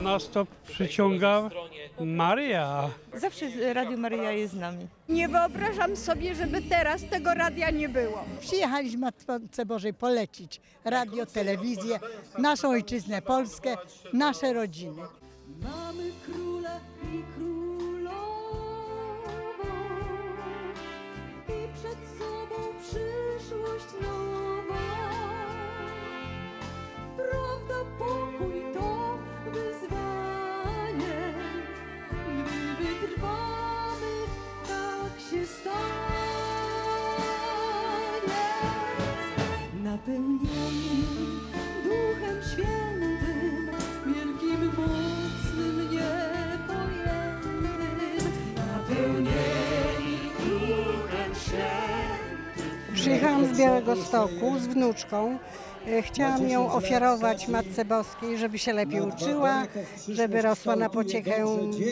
Nas to przyciąga Maria. Zawsze Radio Maryja jest z nami. Nie wyobrażam sobie, żeby teraz tego radia nie było. Przyjechaliśmy Matce Bożej polecić radio, telewizję, naszą ojczyznę Polskę, nasze rodziny. Mamy króla i królową i przed sobą przyszłość nowa. Prawda, pokój Przyjechałam z Białego Stoku z wnuczką. E, Chciałam ją ofiarować Matce Boskiej, żeby się lepiej uczyła, żeby rosła na pociechę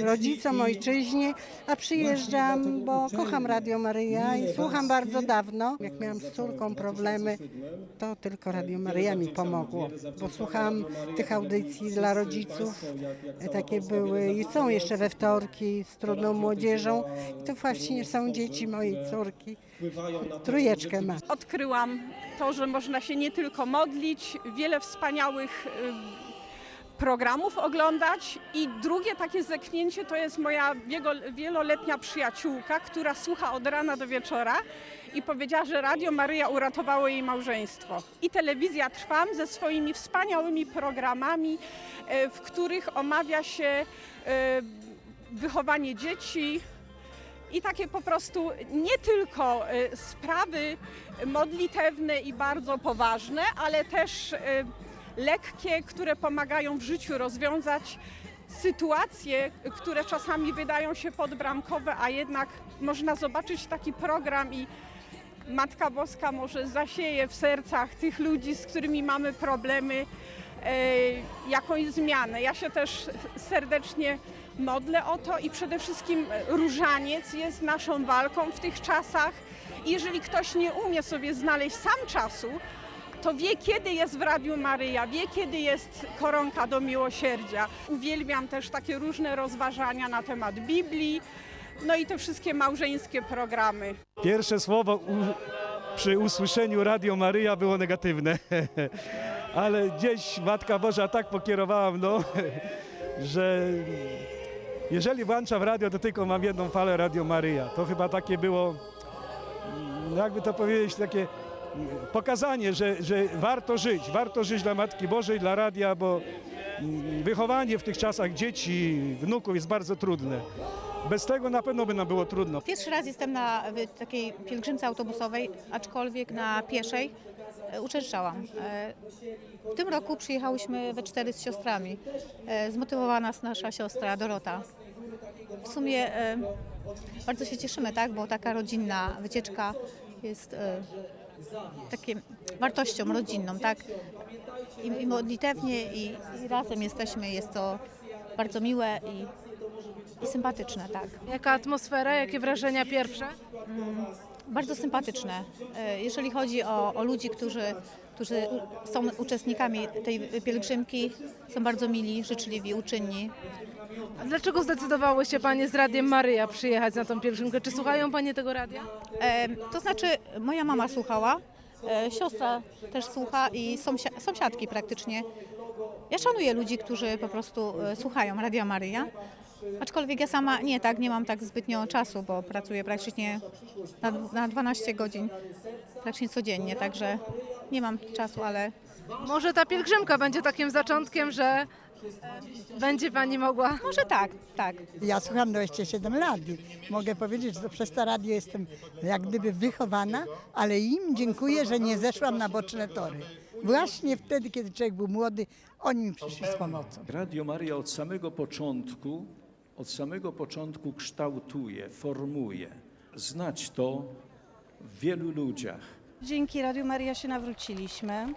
rodzicom, ojczyźnie, a przyjeżdżam, bo kocham Radio Maryja i słucham bardzo dawno. Jak miałam z córką problemy, to tylko Radio Maryja mi pomogło, bo słuchałam tych audycji dla rodziców. E, Takie były i są jeszcze we wtorki z trudną młodzieżą. I to właśnie są dzieci mojej córki. Trójeczkę ma. Odkryłam to, że można się nie tylko modlić, wiele wspaniałych y, programów oglądać i drugie takie zeknięcie to jest moja wieloletnia przyjaciółka, która słucha od rana do wieczora i powiedziała, że Radio Maryja uratowało jej małżeństwo. I telewizja Trwam ze swoimi wspaniałymi programami, y, w których omawia się y, wychowanie dzieci, i takie po prostu nie tylko y, sprawy modlitewne i bardzo poważne, ale też y, lekkie, które pomagają w życiu rozwiązać sytuacje, które czasami wydają się podbramkowe, a jednak można zobaczyć taki program i Matka Boska może zasieje w sercach tych ludzi, z którymi mamy problemy, e, jakąś zmianę. Ja się też serdecznie modlę o to i przede wszystkim różaniec jest naszą walką w tych czasach. Jeżeli ktoś nie umie sobie znaleźć sam czasu, to wie, kiedy jest w Radiu Maryja, wie, kiedy jest koronka do miłosierdzia. Uwielbiam też takie różne rozważania na temat Biblii, no i te wszystkie małżeńskie programy. Pierwsze słowo u, przy usłyszeniu Radio Maryja było negatywne, ale gdzieś Matka Boża tak pokierowała mną, że jeżeli włączam radio, to tylko mam jedną falę Radio Maryja. To chyba takie było, mm, jakby to powiedzieć, takie mm, pokazanie, że, że warto żyć, warto żyć dla Matki Bożej, dla radia, bo mm, wychowanie w tych czasach dzieci, wnuków jest bardzo trudne. Bez tego na pewno by nam było trudno. Pierwszy raz jestem na takiej pielgrzymce autobusowej, aczkolwiek na pieszej e, uczęszczałam. E, W tym roku przyjechałyśmy we cztery z siostrami. E, Zmotywowana nas nasza siostra Dorota. W sumie bardzo się cieszymy, tak, bo taka rodzinna wycieczka jest takim wartością rodzinną, tak. I, i modlitewnie i, i razem jesteśmy, jest to bardzo miłe i, i sympatyczne, tak. Jaka atmosfera, jakie wrażenia pierwsze? bardzo sympatyczne. E, Jeżeli chodzi o, o ludzi, którzy, którzy są uczestnikami tej pielgrzymki, są bardzo mili, życzliwi, uczynni. A dlaczego zdecydowały się Panie z Radiem Maryja przyjechać na tą pielgrzymkę? Czy słuchają Panie tego radia? E, To znaczy, moja mama słuchała, e, siostra też słucha i sąsia- sąsiadki praktycznie. Ja szanuję ludzi, którzy po prostu e, słuchają Radia Maryja. Aczkolwiek ja sama nie tak, nie mam tak zbytnio czasu, bo pracuję praktycznie na, na 12 godzin, praktycznie codziennie, także nie mam czasu, ale Może ta pielgrzymka będzie takim zaczątkiem, że e, będzie Pani mogła... Może tak, tak. Ja słucham 27 lat i mogę powiedzieć, że przez to radio jestem jak gdyby wychowana, ale im dziękuję, że nie zeszłam na boczne tory. Właśnie wtedy, kiedy człowiek był młody, oni mi przyszli z pomocą. Radio Maria od samego początku, od samego początku kształtuje, formuje. Znać to w wielu ludziach. Dzięki Radiu Maryja się nawróciliśmy.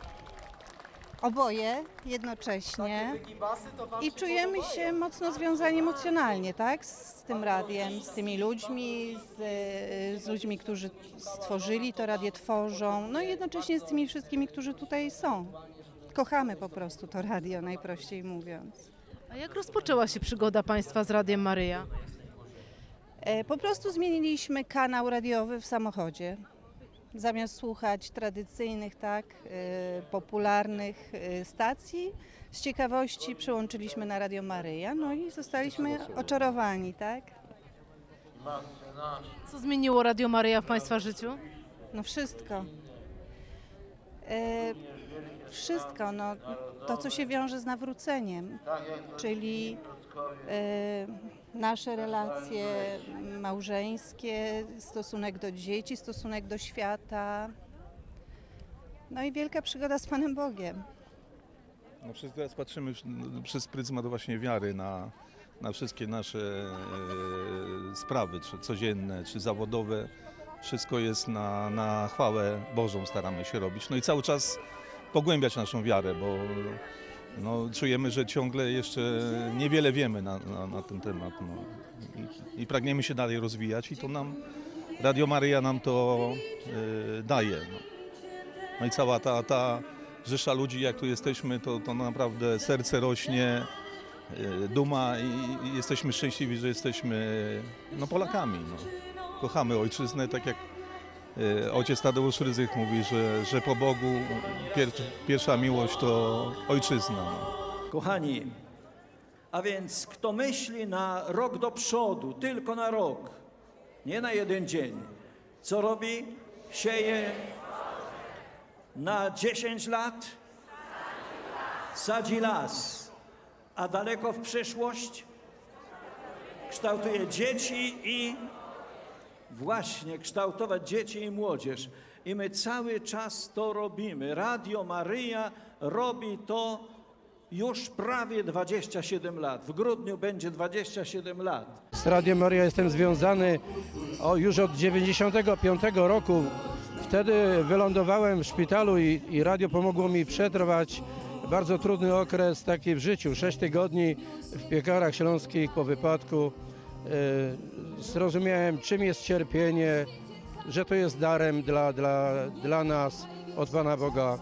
Oboje jednocześnie. I czujemy się mocno związani emocjonalnie, tak? Z tym radiem, z tymi ludźmi, z, z ludźmi, którzy stworzyli to radio, tworzą. No i jednocześnie z tymi wszystkimi, którzy tutaj są. Kochamy po prostu to radio, najprościej mówiąc. A jak rozpoczęła się przygoda Państwa z Radiem Maryja? E, Po prostu zmieniliśmy kanał radiowy w samochodzie. Zamiast słuchać tradycyjnych, tak, e, popularnych e, stacji, z ciekawości przyłączyliśmy na Radio Maryja, no i zostaliśmy oczarowani, tak? Co zmieniło Radio Maryja w Państwa życiu? No wszystko. Wszystko, no to co się wiąże z nawróceniem, czyli e, nasze relacje małżeńskie, stosunek do dzieci, stosunek do świata. No i wielka przygoda z Panem Bogiem. No wszystko teraz patrzymy przez pryzmat właśnie wiary na, na wszystkie nasze e, sprawy, czy codzienne, czy zawodowe. Wszystko jest na, na chwałę Bożą staramy się robić. No i cały czas pogłębiać naszą wiarę, bo no, czujemy, że ciągle jeszcze niewiele wiemy na, na, na ten temat. No. I, I pragniemy się dalej rozwijać i to nam, Radio Maryja nam to e, daje. No. No i cała ta, ta rzesza ludzi, jak tu jesteśmy, to, to naprawdę serce rośnie, e, duma i, i jesteśmy szczęśliwi, że jesteśmy no, Polakami. No. Kochamy ojczyznę, tak jak ojciec Tadeusz Ryzych mówi, że, że po Bogu pier, pierwsza miłość to ojczyzna. Kochani, a więc kto myśli na rok do przodu, tylko na rok, nie na jeden dzień, co robi? Sieje na 10 lat, sadzi las, a daleko w przyszłość kształtuje dzieci i właśnie kształtować dzieci i młodzież. I my cały czas to robimy. Radio Maryja robi to już prawie 27 lat. W grudniu będzie 27 lat. Z Radiem Maria jestem związany o, już od 95 roku. Wtedy wylądowałem w szpitalu i, i radio pomogło mi przetrwać bardzo trudny okres taki w życiu. Sześć tygodni w piekarach śląskich po wypadku. E, zrozumiałem, czym jest cierpienie, że to jest darem dla, dla, dla nas od Pana Boga,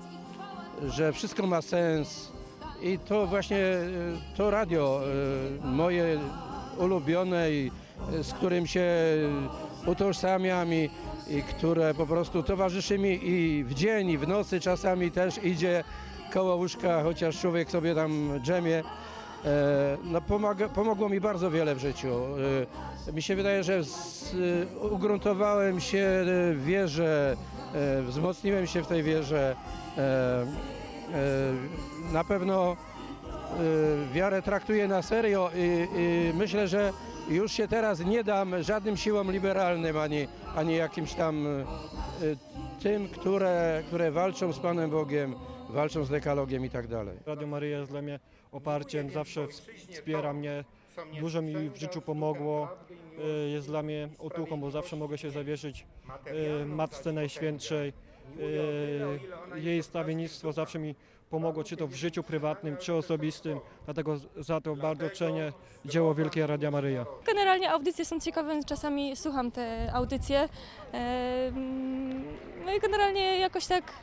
że wszystko ma sens. I to właśnie e, to radio e, moje ulubione i z którym się utożsamiam i, i które po prostu towarzyszy mi i w dzień, i w nocy czasami też idzie koło łóżka, chociaż człowiek sobie tam drzemie. E, No pomaga, pomogło mi bardzo wiele w życiu. E, Mi się wydaje, że z, e, ugruntowałem się w wierze, wzmocniłem się w tej wierze. Na pewno wiarę traktuję na serio i, i myślę, że już się teraz nie dam żadnym siłom liberalnym ani, ani jakimś tam tym, które, które walczą z Panem Bogiem, walczą z dekalogiem i tak dalej. Radio jest dla mnie oparciem, zawsze wspiera mnie, dużo mi w życiu pomogło, y, jest dla mnie otuchą, bo zawsze mogę się zawieszyć y, Matce Najświętszej. Y, Jej stawiennictwo zawsze mi pomogło, czy to w życiu prywatnym, czy osobistym, dlatego za to bardzo cenię dzieło Wielkiej Radia Maryja. Generalnie audycje są ciekawe, więc czasami słucham te audycje. No i generalnie jakoś tak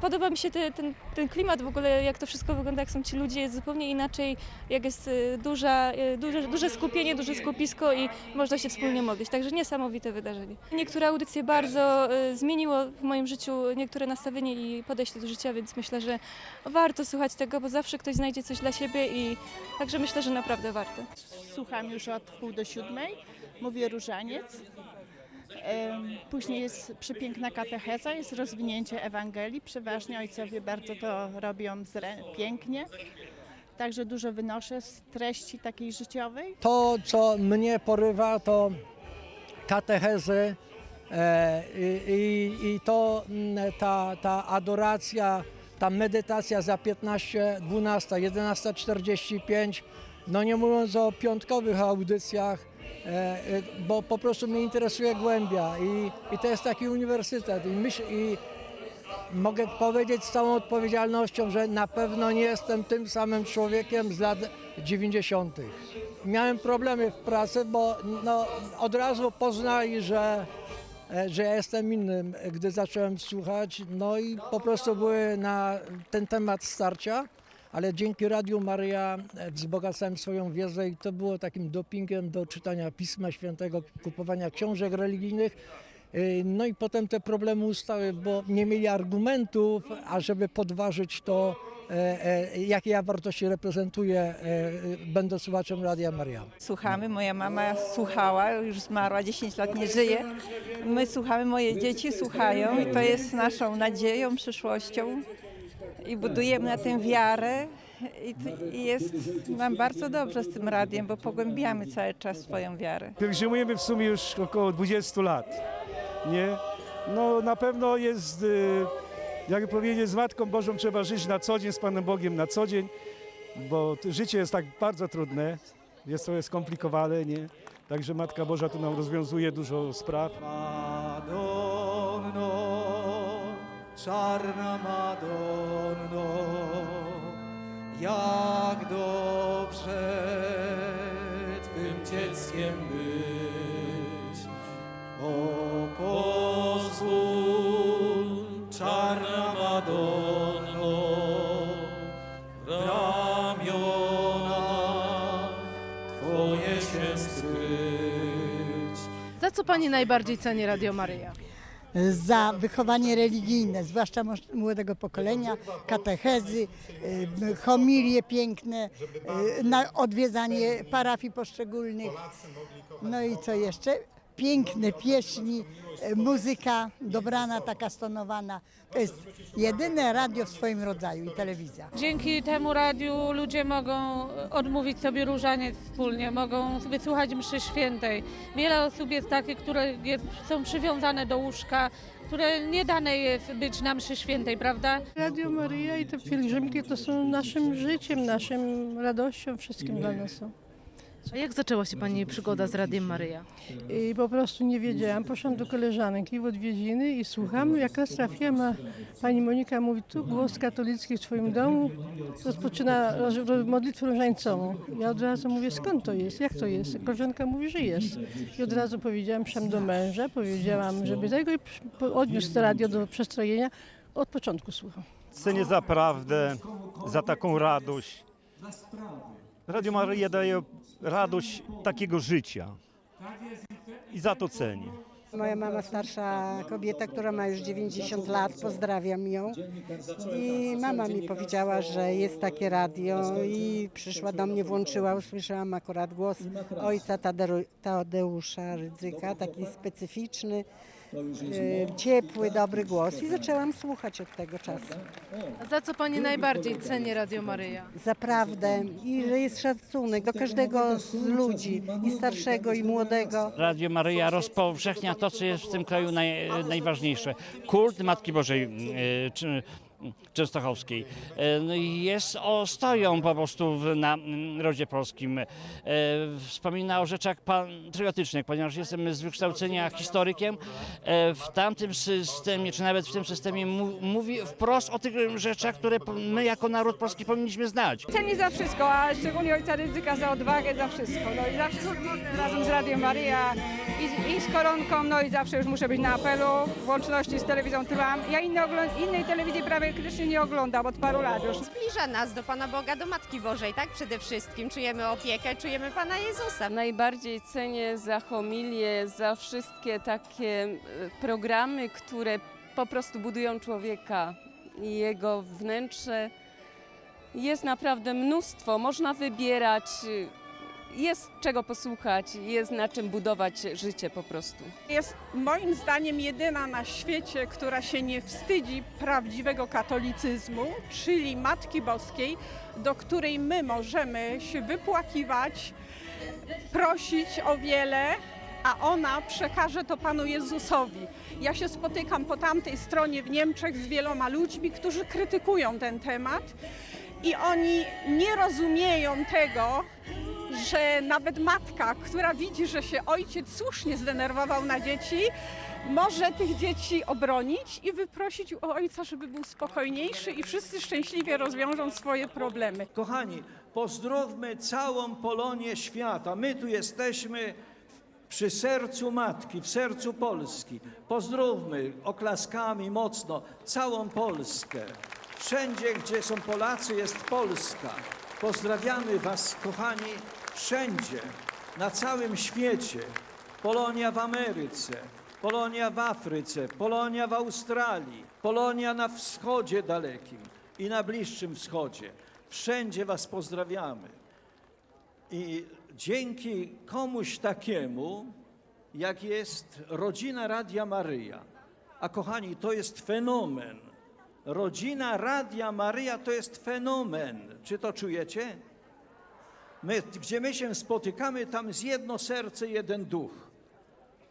podoba mi się te, ten, ten klimat w ogóle, jak to wszystko wygląda, jak są ci ludzie, jest zupełnie inaczej, jak jest y, duża, y, duże, duże skupienie, duże skupisko i można się wspólnie modlić. Także niesamowite wydarzenie. Niektóre audycje bardzo y, zmieniło w moim życiu niektóre nastawienie i podejście do życia, więc myślę, że warto słuchać tego, bo zawsze ktoś znajdzie coś dla siebie i także myślę, że naprawdę warto. Słucham już od pół do siódmej, mówię różaniec. Później jest przepiękna katecheza, jest rozwinięcie Ewangelii. Przeważnie ojcowie bardzo to robią pięknie. Także dużo wynoszę z treści takiej życiowej. To, co mnie porywa, to katechezy e, i, i, to mm, ta, ta adoracja, ta medytacja za 15, 12, 11.45, no nie mówiąc o piątkowych audycjach, bo po prostu mnie interesuje głębia i, i to jest taki uniwersytet i, myśl, i mogę powiedzieć z całą odpowiedzialnością, że na pewno nie jestem tym samym człowiekiem z lat 90. Miałem problemy w pracy, bo no, od razu poznali, że, e, że ja jestem innym, gdy zacząłem słuchać. No i po prostu były na ten temat starcia. Ale dzięki Radiu Maryja e, wzbogacałem swoją wiedzę i to było takim dopingiem do czytania Pisma Świętego, kupowania książek religijnych. E, No i potem te problemy ustały, bo nie mieli argumentów, ażeby podważyć to, e, jakie ja wartości reprezentuję, będąc słuchaczem Radia Maria. Słuchamy, moja mama słuchała, już zmarła, 10 lat nie żyje. My słuchamy, moje dzieci słuchają i to jest naszą nadzieją, przyszłością i budujemy na tym wiarę i, t- i jest nam bardzo dobrze z tym radiem, bo pogłębiamy cały czas swoją wiarę. Pielgrzymujemy w sumie już około 20 lat, nie? No na pewno jest, y, jakby powiedzieć, z Matką Bożą trzeba żyć na co dzień, z Panem Bogiem na co dzień, bo życie jest tak bardzo trudne, jest trochę skomplikowane, nie? Także Matka Boża tu nam rozwiązuje dużo spraw. Madonno, czarna Madonno, jak dobrze Twym dzieckiem być. O pozwól, czarna Madonno, w ramiona Twoje się skryć. Za co pani najbardziej ceni Radio Maryja? Za wychowanie religijne, zwłaszcza młodego pokolenia, katechezy, y, homilie piękne, y, na odwiedzanie parafii poszczególnych. No i co jeszcze? Piękne pieśni, y, muzyka dobrana, taka stonowana. To jest jedyne radio w swoim rodzaju i telewizja. Dzięki temu radiu ludzie mogą odmówić sobie różaniec wspólnie, mogą wysłuchać mszy świętej. Wiele osób jest takich, które jest, są przywiązane do łóżka, które nie dane jest być na mszy świętej, prawda? Radio Maryja i te pielgrzymki to są naszym życiem, naszym radością, wszystkim dla nas są. A jak zaczęła się pani przygoda z Radiem Maryja? I po prostu nie wiedziałam. Poszłam do koleżanki w odwiedziny i słucham. Jak raz trafiłam, a pani Monika mówi, tu głos katolicki w twoim domu rozpoczyna roz, roz, modlitwę różańcową. Ja od razu mówię, skąd to jest, jak to jest? Koleżanka mówi, że jest. I od razu powiedziałam, przyszłam do męża, powiedziałam, żeby tego i odniósł to radio do przestrojenia. Od początku słucham. Cenię zaprawdę za taką radość. Radio Maryja daje radość takiego życia. I za to cenię. Moja mama starsza kobieta, która ma już 90 lat, pozdrawiam ją. I mama mi powiedziała, że jest takie radio i przyszła do mnie, włączyła, usłyszałam akurat głos ojca Tadeusza Rydzyka, taki specyficzny, ciepły, dobry głos i zaczęłam słuchać od tego czasu. A za co pani najbardziej ceni Radio Maryja? Zaprawdę i że jest szacunek do każdego z ludzi, i starszego, i młodego. Radio Maryja rozpowszechnia to, co jest w tym kraju naj, najważniejsze. Kult Matki Bożej czy, Częstochowskiej. E, no Jest ostoją po prostu w, na mm, polskim. E, Wspomina o rzeczach patriotycznych, ponieważ jestem z wykształcenia historykiem. E, W tamtym systemie, czy nawet w tym systemie mówi wprost o tych rzeczach, które my jako naród polski powinniśmy znać. Ceni za wszystko, a szczególnie ojca Rydzyka za odwagę, za wszystko. No i zawsze razem z Radiem Maryja i, i z koronką, no i zawsze już muszę być na apelu, w łączności z telewizją Tyłam. Ja innej telewizji prawie praktycznie nie oglądam od paru lat już. Zbliża nas do Pana Boga, do Matki Bożej, tak? Przede wszystkim czujemy opiekę, czujemy Pana Jezusa. Najbardziej cenię za homilię, za wszystkie takie e, programy, które po prostu budują człowieka i jego wnętrze. Jest naprawdę mnóstwo, można wybierać, jest czego posłuchać, jest na czym budować życie po prostu. Jest moim zdaniem jedyna na świecie, która się nie wstydzi prawdziwego katolicyzmu, czyli Matki Boskiej, do której my możemy się wypłakiwać, prosić o wiele, a ona przekaże to Panu Jezusowi. Ja się spotykam po tamtej stronie w Niemczech z wieloma ludźmi, którzy krytykują ten temat i oni nie rozumieją tego, że nawet matka, która widzi, że się ojciec słusznie zdenerwował na dzieci, może tych dzieci obronić i wyprosić u ojca, żeby był spokojniejszy i wszyscy szczęśliwie rozwiążą swoje problemy. Kochani, pozdrówmy całą Polonię świata. My tu jesteśmy przy sercu Matki, w sercu Polski. Pozdrówmy oklaskami mocno całą Polskę. Wszędzie, gdzie są Polacy, jest Polska. Pozdrawiamy Was, kochani, wszędzie, na całym świecie. Polonia w Ameryce, Polonia w Afryce, Polonia w Australii, Polonia na wschodzie dalekim i na Bliższym Wschodzie. Wszędzie Was pozdrawiamy. I dzięki komuś takiemu, jak jest rodzina Radia Maryja, a kochani, to jest fenomen. Rodzina Radia Maryja to jest fenomen. Czy to czujecie? My, gdzie my się spotykamy, tam jest jedno serce, jeden duch.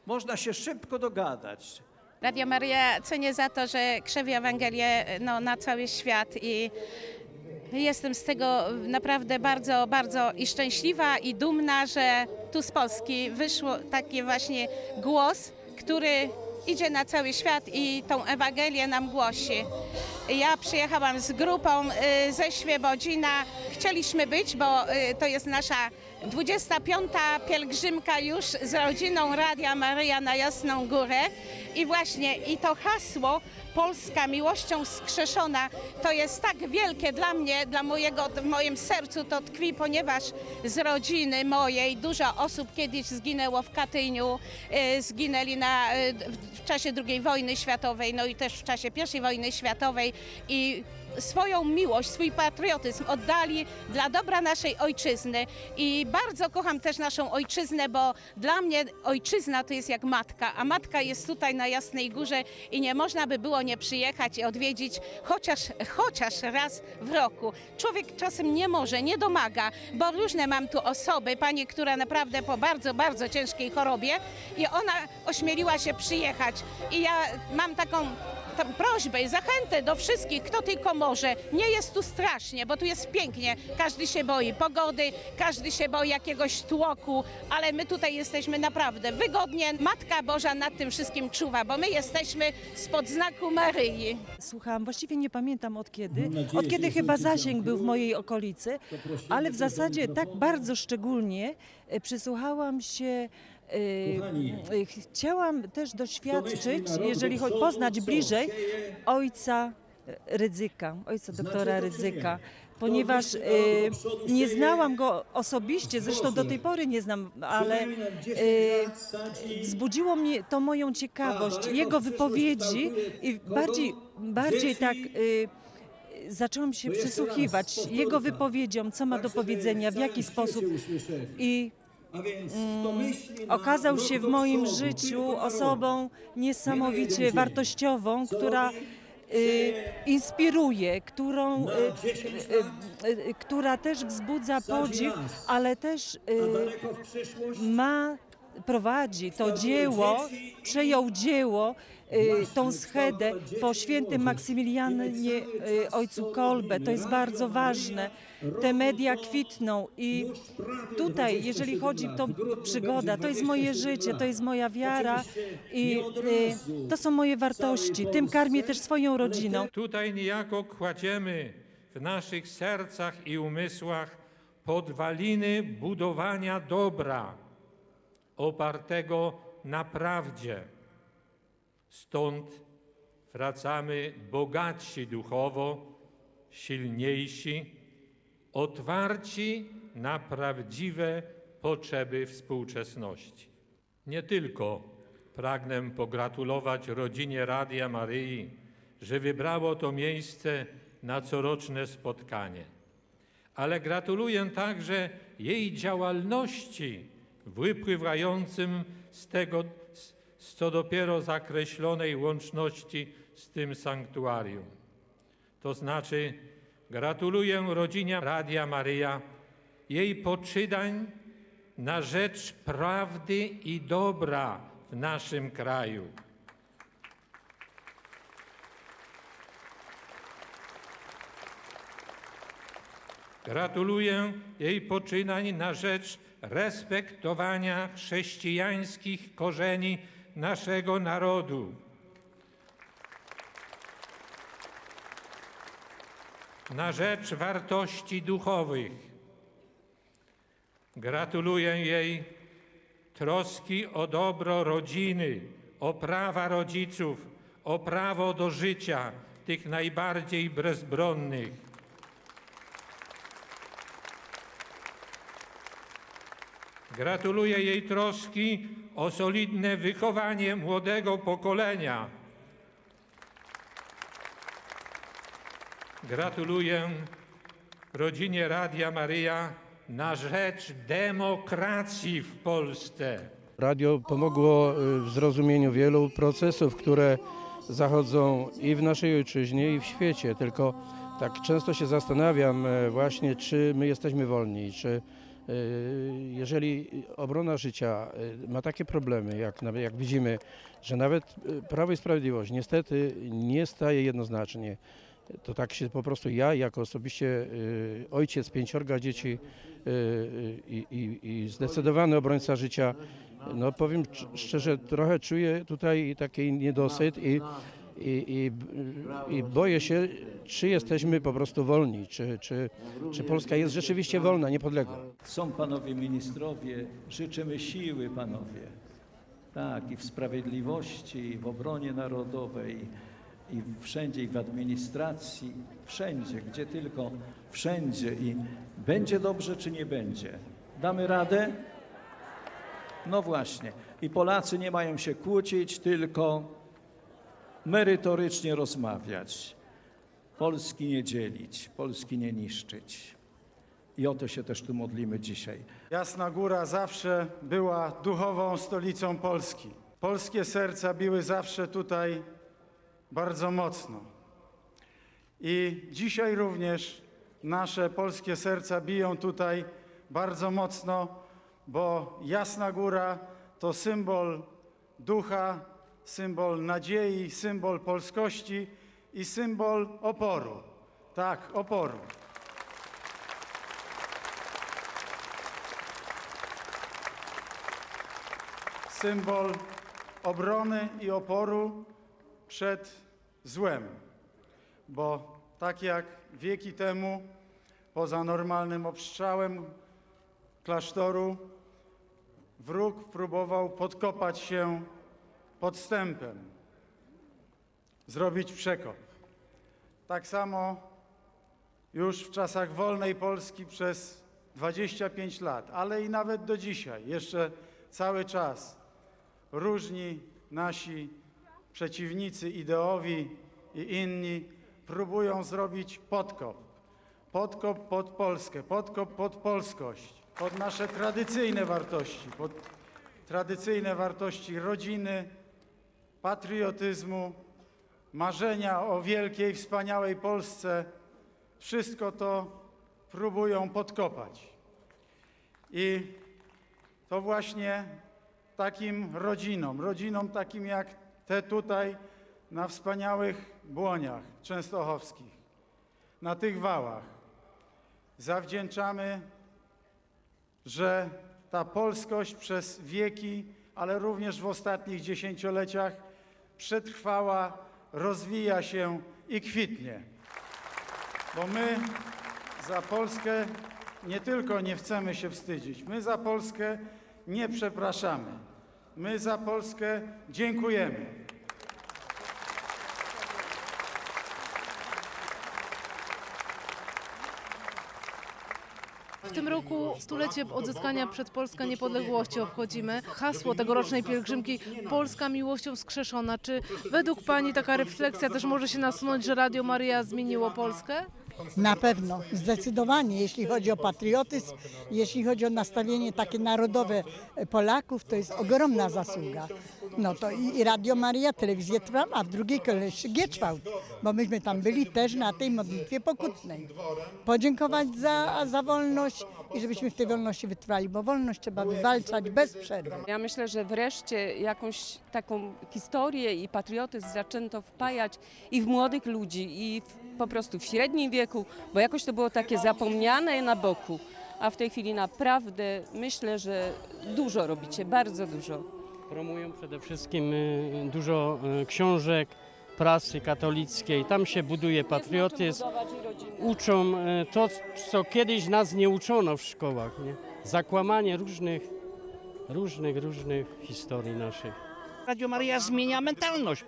Można się szybko dogadać. Radio Maria cenię za to, że krzewi Ewangelię no, na cały świat i jestem z tego naprawdę bardzo, bardzo i szczęśliwa i dumna, że tu z Polski wyszło taki właśnie głos, który idzie na cały świat i tą Ewangelię nam głosi. Ja przyjechałam z grupą y, ze Świebodzina. Chcieliśmy być, bo y, to jest nasza 25. pielgrzymka już z rodziną Radia Maryja na Jasną Górę. I właśnie i to hasło Polska miłością skrzeszona to jest tak wielkie dla mnie, dla mojego, w moim sercu to tkwi, ponieważ z rodziny mojej dużo osób kiedyś zginęło w Katyniu, y, zginęli na, w czasie II wojny światowej, no i też w czasie I wojny światowej i swoją miłość, swój patriotyzm oddali dla dobra naszej ojczyzny i bardzo kocham też naszą ojczyznę, bo dla mnie ojczyzna to jest jak matka, a matka jest tutaj na Jasnej Górze i nie można by było nie przyjechać i odwiedzić chociaż, chociaż raz w roku. Człowiek czasem nie może, nie domaga, bo różne mam tu osoby, pani, która naprawdę po bardzo, bardzo ciężkiej chorobie i ona ośmieliła się przyjechać i ja mam taką prośbę i zachętę do wszystkich, kto tylko może. Nie jest tu strasznie, bo tu jest pięknie. Każdy się boi pogody, każdy się boi jakiegoś tłoku, ale my tutaj jesteśmy naprawdę wygodnie. Matka Boża nad tym wszystkim czuwa, bo my jesteśmy spod znaku Maryi. Słuchałam, właściwie nie pamiętam od kiedy. Od kiedy chyba zasięg był w mojej okolicy, ale w zasadzie tak bardzo szczególnie e, przysłuchałam się. E, e, Chciałam też doświadczyć, jeżeli chodzi, poznać bliżej ojca Rydzyka, ojca doktora Rydzyka, ponieważ e, nie znałam go osobiście, zresztą do tej pory nie znam, ale e, wzbudziło mnie to moją ciekawość, jego wypowiedzi i bardziej, bardziej tak y, zaczęłam się przysłuchiwać jego wypowiedziom, co ma do powiedzenia, w jaki sposób i okazał się w moim życiu osobą niesamowicie wartościową, która y, inspiruje, którą, y, y, która też wzbudza podziw, ale też ma, prowadzi to dzieło, przejął dzieło, tą schedę po świętym Maksymilianie y, ojcu Kolbe. To jest bardzo ważne. Te media kwitną i tutaj, jeżeli chodzi o tą przygodę, to jest moje życie, to jest moja wiara i y, to są moje wartości. Tym karmię też swoją rodziną. Tutaj niejako kładziemy w naszych sercach i umysłach podwaliny budowania dobra opartego na prawdzie. Stąd wracamy bogatsi duchowo, silniejsi, otwarci na prawdziwe potrzeby współczesności. Nie tylko pragnę pogratulować rodzinie Radia Maryi, że wybrało to miejsce na coroczne spotkanie, ale gratuluję także jej działalności wypływającym z tego, z co dopiero zakreślonej łączności z tym sanktuarium. To znaczy, gratuluję rodzinie Radia Maryja jej poczynań na rzecz prawdy i dobra w naszym kraju. Gratuluję jej poczynań na rzecz respektowania chrześcijańskich korzeni naszego narodu. Na rzecz wartości duchowych. Gratuluję jej troski o dobro rodziny, o prawa rodziców, o prawo do życia tych najbardziej bezbronnych. Gratuluję jej troski o solidne wychowanie młodego pokolenia. Gratuluję rodzinie Radia Maryja na rzecz demokracji w Polsce. Radio pomogło y, w zrozumieniu wielu procesów, które zachodzą i w naszej ojczyźnie, i w świecie. Tylko tak często się zastanawiam e, właśnie, czy my jesteśmy wolni, czy y, jeżeli obrona życia y, ma takie problemy, jak, jak widzimy, że nawet y, Prawo i Sprawiedliwość niestety nie staje jednoznacznie, to tak się po prostu ja, jako osobiście y, ojciec pięciorga dzieci y, y, i, i, i zdecydowany obrońca życia, no powiem cz- szczerze, trochę czuję tutaj taki niedosyt i, i, i, i boję się, czy jesteśmy po prostu wolni, czy, czy, czy Polska jest rzeczywiście wolna, niepodległa. Są panowie ministrowie, życzymy siły panowie. Tak, i w sprawiedliwości, i w obronie narodowej, i wszędzie, i w administracji, wszędzie, gdzie tylko, wszędzie. I będzie dobrze, czy nie będzie? Damy radę? No właśnie. I Polacy nie mają się kłócić, tylko merytorycznie rozmawiać. Polski nie dzielić, Polski nie niszczyć. I o to się też tu modlimy dzisiaj. Jasna Góra zawsze była duchową stolicą Polski. Polskie serca biły zawsze tutaj bardzo mocno. I dzisiaj również nasze polskie serca biją tutaj bardzo mocno, bo Jasna Góra to symbol ducha, symbol nadziei, symbol polskości i symbol oporu. Tak, oporu. symbol obrony i oporu przed złem. Bo tak jak wieki temu, poza normalnym obstrzałem klasztoru, wróg próbował podkopać się podstępem, zrobić przekop. Tak samo już w czasach wolnej Polski przez 25 lat, ale i nawet do dzisiaj, jeszcze cały czas różni nasi przeciwnicy ideowi i inni próbują zrobić podkop. Podkop pod Polskę, podkop pod polskość, pod nasze tradycyjne wartości, pod tradycyjne wartości rodziny, patriotyzmu, marzenia o wielkiej, wspaniałej Polsce. Wszystko to próbują podkopać. I to właśnie takim rodzinom, rodzinom takim jak te tutaj na wspaniałych błoniach częstochowskich, na tych wałach, zawdzięczamy, że ta polskość przez wieki, ale również w ostatnich dziesięcioleciach przetrwała, rozwija się i kwitnie. Bo my za Polskę nie tylko nie chcemy się wstydzić, my za Polskę nie przepraszamy. My za Polskę dziękujemy. Tym roku stulecie odzyskania przed Polska niepodległości obchodzimy. Hasło tegorocznej pielgrzymki Polska miłością wskrzeszona. Czy według Pani taka refleksja też może się nasunąć, że Radio Maria zmieniło Polskę? Na pewno, zdecydowanie, jeśli chodzi o patriotyzm, jeśli chodzi o nastawienie takie narodowe Polaków, to jest ogromna zasługa. No to i, Radio Maria, telewizję Trwam, a w drugiej kolejności Gieczwałt, bo myśmy tam byli też na tej modlitwie pokutnej. Podziękować za, za wolność i żebyśmy w tej wolności wytrwali, bo wolność trzeba wywalczać bez przerwy. Ja myślę, że wreszcie jakąś taką historię i patriotyzm zaczęto wpajać i w młodych ludzi, i w, po prostu w średnim wieku, bo jakoś to było takie zapomniane na boku. A w tej chwili naprawdę myślę, że dużo robicie, bardzo dużo. Promują przede wszystkim y, dużo y, książek, prasy katolickiej. Tam się buduje patriotyzm. Uczą y, to, co kiedyś nas nie uczono w szkołach. Nie? Zakłamanie różnych, różnych, różnych historii naszych. Radio Maryja zmienia mentalność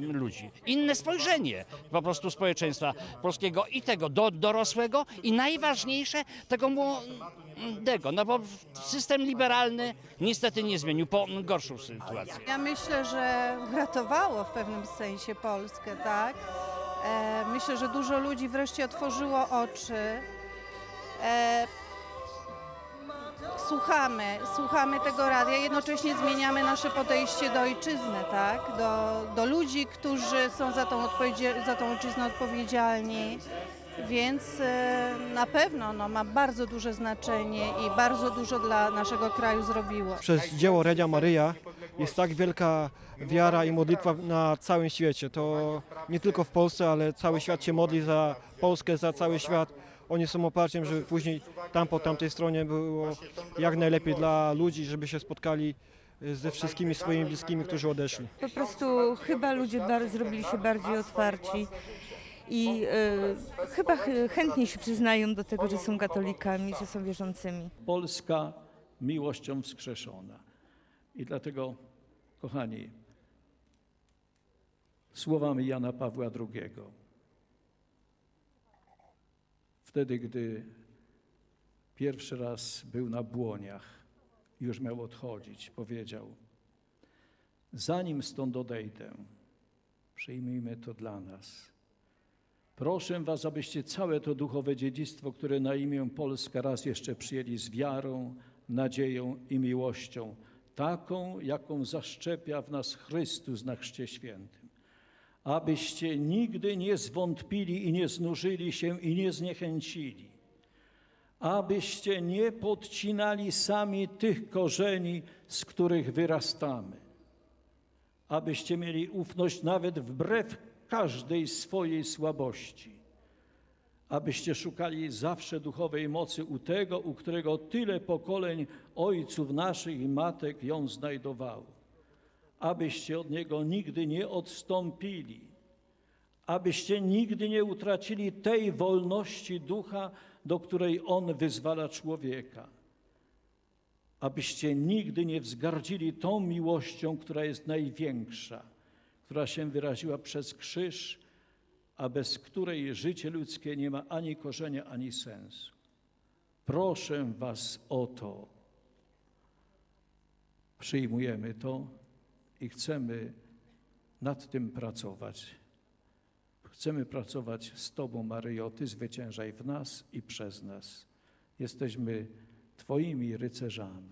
ludzi, inne spojrzenie po prostu społeczeństwa polskiego i tego do, dorosłego i najważniejsze tego młodego, no bo system liberalny niestety nie zmienił po gorszą sytuację. Ja myślę, że uratowało w pewnym sensie Polskę, tak? E, myślę, że dużo ludzi wreszcie otworzyło oczy. E, słuchamy, słuchamy tego radia, jednocześnie zmieniamy nasze podejście do ojczyzny, tak? Do, do ludzi, którzy są za tą, za tą ojczyznę odpowiedzialni. Więc e, na pewno no, ma bardzo duże znaczenie i bardzo dużo dla naszego kraju zrobiło. Przez dzieło Radia Maryja jest tak wielka wiara i modlitwa na całym świecie. To nie tylko w Polsce, ale cały świat się modli za Polskę, za cały świat. Oni są oparciem, żeby później tam po tamtej stronie było jak najlepiej dla ludzi, żeby się spotkali ze wszystkimi swoimi bliskimi, którzy odeszli. Po prostu chyba ludzie bar- zrobili się bardziej otwarci i e, chyba ch- chętniej się przyznają do tego, że są katolikami, że są wierzącymi. Polska miłością wskrzeszona. I dlatego, kochani, słowami Jana Pawła II, wtedy, gdy pierwszy raz był na błoniach, już miał odchodzić, powiedział: Zanim stąd odejdę, przyjmijmy to dla nas. Proszę Was, abyście całe to duchowe dziedzictwo, które na imię Polska raz jeszcze przyjęli z wiarą, nadzieją i miłością, taką, jaką zaszczepia w nas Chrystus na Chrzcie Świętym. Abyście nigdy nie zwątpili i nie znużyli się i nie zniechęcili. Abyście nie podcinali sami tych korzeni, z których wyrastamy. Abyście mieli ufność nawet wbrew każdej swojej słabości, abyście szukali zawsze duchowej mocy u tego, u którego tyle pokoleń ojców naszych i matek ją znajdowało, abyście od niego nigdy nie odstąpili, abyście nigdy nie utracili tej wolności ducha, do której on wyzwala człowieka. Abyście nigdy nie wzgardzili tą miłością, która jest największa, która się wyraziła przez krzyż, a bez której życie ludzkie nie ma ani korzenia, ani sensu. Proszę Was o to. Przyjmujemy to i chcemy nad tym pracować. Chcemy pracować z Tobą, Maryjo, Ty zwyciężaj w nas i przez nas. Jesteśmy Twoimi rycerzami.